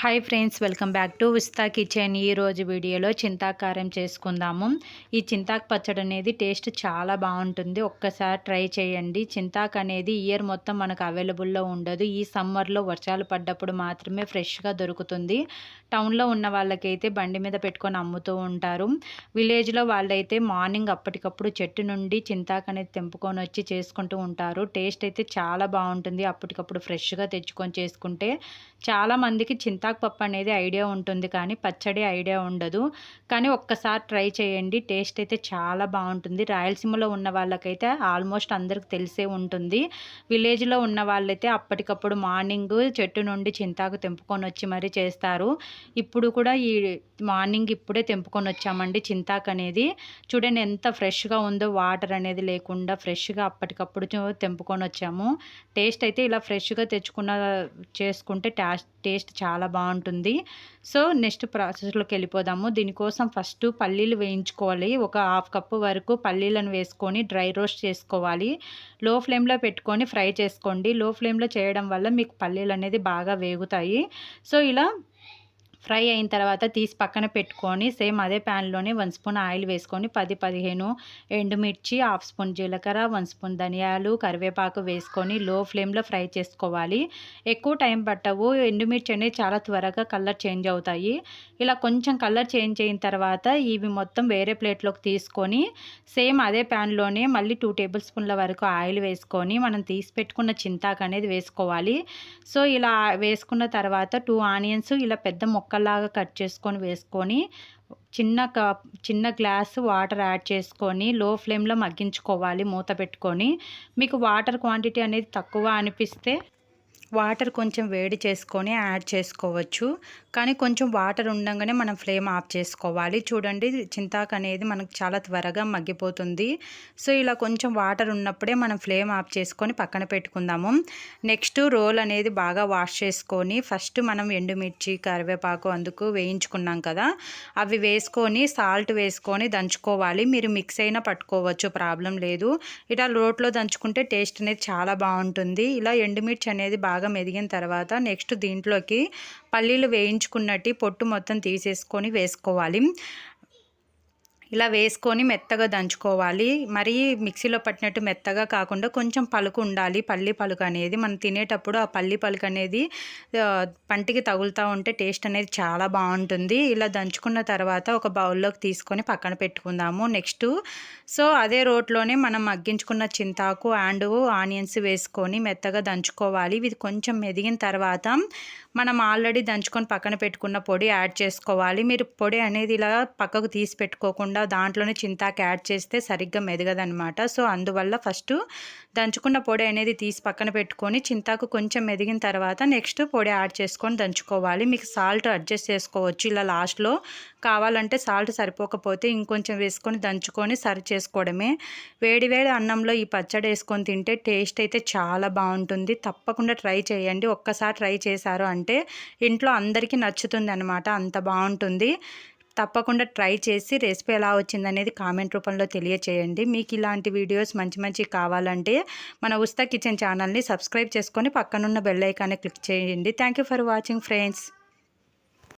Hi friends welcome back to Vista Kitchen ఈ రోజు వీడియోలో చింతాకారం చేసుకుందాము. ఈ చింతాకు పచ్చడి అనేది టేస్ట్ చాలా బాగుంటుంది. ఒక్కసారి ట్రై చేయండి. చింతాకు అనేది ఇయర్ మొత్తం మనకు అవైలబుల్లో ఉండదు. ఈ సమ్మర్లో వర్షాలు పడ్డప్పుడు మాత్రమే ఫ్రెష్గా దొరుకుతుంది. టౌన్లో ఉన్న వాళ్ళకైతే బండి మీద పెట్టుకొని అమ్ముతూ ఉంటారు. విలేజ్లో వాళ్ళైతే మార్నింగ్ అప్పటికప్పుడు చెట్టు నుండి చింతాకు అనేది తెంపుకొని వచ్చి చేసుకుంటూ ఉంటారు. టేస్ట్ అయితే చాలా బాగుంటుంది అప్పటికప్పుడు ఫ్రెష్గా తెచ్చుకొని చేసుకుంటే. చాలామందికి చింతాకు పప్పు అనేది ఐడియా ఉంటుంది కానీ పచ్చడి ఐడియా ఉండదు. కానీ ఒక్కసారి ట్రై చేయండి. టేస్ట్ అయితే చాలా బాగుంటుంది. రాయలసీమలో ఉన్న వాళ్ళకైతే ఆల్మోస్ట్ అందరికి తెలిసే ఉంటుంది. విలేజ్లో ఉన్న వాళ్ళైతే అప్పటికప్పుడు మార్నింగ్ చెట్టు నుండి చింతాకు తెంపుకొని వచ్చి మరీ చేస్తారు. ఇప్పుడు కూడా ఈ మార్నింగ్ ఇప్పుడే తెంపుకొని వచ్చామండి చింతాకు అనేది. చూడండి ఎంత ఫ్రెష్గా ఉందో వాటర్ అనేది లేకుండా ఫ్రెష్గా అప్పటికప్పుడు తెంపుకొని వచ్చాము. టేస్ట్ అయితే ఇలా ఫ్రెష్గా తెచ్చుకున్న చేసుకుంటే టేస్ట్ టేస్ట్ చాలా బాగుంటుంది బాగుంటుంది. సో నెక్స్ట్ ప్రాసెస్లోకి వెళ్ళిపోదాము. దీనికోసం ఫస్ట్ పల్లీలు వేయించుకోవాలి. ఒక హాఫ్ కప్పు వరకు పల్లీలను వేసుకొని డ్రై రోస్ట్ చేసుకోవాలి. లో ఫ్లేమ్లో పెట్టుకొని ఫ్రై చేసుకోండి. లో ఫ్లేమ్లో చేయడం వల్ల మీకు పల్లీలు అనేది బాగా వేగుతాయి. సో ఇలా ఫ్రై అయిన తర్వాత తీసి పక్కన పెట్టుకొని సేమ్ అదే ప్యాన్లోనే వన్ స్పూన్ ఆయిల్ వేసుకొని పది పదిహేను ఎండుమిర్చి హాఫ్ స్పూన్ జీలకర్ర వన్ స్పూన్ ధనియాలు కరివేపాకు వేసుకొని లో ఫ్లేమ్లో ఫ్రై చేసుకోవాలి. ఎక్కువ టైం పట్టవు. ఎండుమిర్చి అనేది చాలా త్వరగా కలర్ చేంజ్ అవుతాయి. ఇలా కొంచెం కలర్ చేంజ్ అయిన తర్వాత ఇవి మొత్తం వేరే ప్లేట్లోకి తీసుకొని సేమ్ అదే ప్యాన్లోనే మళ్ళీ టూ టేబుల్ స్పూన్ల వరకు ఆయిల్ వేసుకొని మనం తీసి పెట్టుకున్న చింతాకు అనేది వేసుకోవాలి. సో ఇలా వేసుకున్న తర్వాత టూ ఆనియన్స్ ఇలా పెద్ద ముక్కల్లాగా కట్ చేసుకొని వేసుకొని చిన్న కప్ చిన్న గ్లాస్ వాటర్ యాడ్ చేసుకొని లో ఫ్లేమ్లో మగ్గించుకోవాలి మూత పెట్టుకొని. మీకు వాటర్ క్వాంటిటీ అనేది తక్కువ అనిపిస్తే వాటర్ కొంచెం వేడి చేసుకొని యాడ్ చేసుకోవచ్చు. కానీ కొంచెం వాటర్ ఉండగానే మనం ఫ్లేమ్ ఆఫ్ చేసుకోవాలి. చూడండి చింతాకు అనేది మనకు చాలా త్వరగా మగ్గిపోతుంది. సో ఇలా కొంచెం వాటర్ ఉన్నప్పుడే మనం ఫ్లేమ్ ఆఫ్ చేసుకొని పక్కన పెట్టుకుందాము. నెక్స్ట్ రోల్ అనేది బాగా వాష్ చేసుకొని ఫస్ట్ మనం ఎండుమిర్చి కరివేపాకు అందుకు వేయించుకున్నాం కదా అవి వేసుకొని సాల్ట్ వేసుకొని దంచుకోవాలి. మీరు మిక్స్ అయినా పట్టుకోవచ్చు ప్రాబ్లం లేదు. ఇలా రోట్లో దంచుకుంటే టేస్ట్ అనేది చాలా బాగుంటుంది. ఇలా ఎండుమిర్చి అనేది బాగా మెదిగిన తర్వాత నెక్స్ట్ దీంట్లోకి పల్లీలు వేయించుకున్నట్టు పొట్టు మొత్తం తీసేసుకొని వేసుకోవాలి. ఇలా వేసుకొని మెత్తగా దంచుకోవాలి. మరీ మిక్సీలో పట్టినట్టు మెత్తగా కాకుండా కొంచెం పలుకు ఉండాలి. పల్లి పలుకు అనేది మనం తినేటప్పుడు ఆ పల్లి పలుకు అనేది పంటికి తగులుతూ ఉంటే టేస్ట్ అనేది చాలా బాగుంటుంది. ఇలా దంచుకున్న తర్వాత ఒక బౌల్లోకి తీసుకొని పక్కన పెట్టుకుందాము. నెక్స్ట్ సో అదే రోట్లోనే మనం మగ్గించుకున్న చింతాకు అండ్ ఆనియన్స్ వేసుకొని మెత్తగా దంచుకోవాలి. ఇది కొంచెం మెదిగిన తర్వాత మనం ఆల్రెడీ దంచుకొని పక్కన పెట్టుకున్న పొడి యాడ్ చేసుకోవాలి. మీరు పొడి అనేది ఇలా పక్కకు తీసి పెట్టుకోకుండా దాంట్లోనే చింతాకు యాడ్ చేస్తే సరిగ్గా మెదగదనమాట సో అందువల్ల ఫస్ట్ దంచుకున్న పొడి అనేది తీసి పక్కన పెట్టుకొని చింతాకు కొంచెం మెదిగిన తర్వాత నెక్స్ట్ పొడి యాడ్ చేసుకొని దంచుకోవాలి. మీకు సాల్ట్ అడ్జస్ట్ చేసుకోవచ్చు. ఇలా లాస్ట్లో కావాలంటే సాల్ట్ సరిపోకపోతే ఇంకొంచెం వేసుకొని దంచుకొని సరి చేసుకోవడమే. వేడి వేడి అన్నంలో ఈ పచ్చడి వేసుకొని తింటే టేస్ట్ అయితే చాలా బాగుంటుంది. తప్పకుండా ట్రై చేయండి. ఒక్కసారి ట్రై చేశారు అంటే ఇంట్లో అందరికీ నచ్చుతుంది అనమాట అంత బాగుంటుంది. తప్పకుండా ట్రై చేసి రెసిపీ ఎలా వచ్చిందనేది కామెంట్ రూపంలో తెలియచేయండి. మీకు ఇలాంటి వీడియోస్ మంచి మంచి కావాలంటే మన ఉస్తా కిచెన్ ఛానల్ని సబ్స్క్రైబ్ చేసుకొని పక్కనున్న బెల్ ఐకాన్ని క్లిక్ చేయండి. Thank you for watching friends.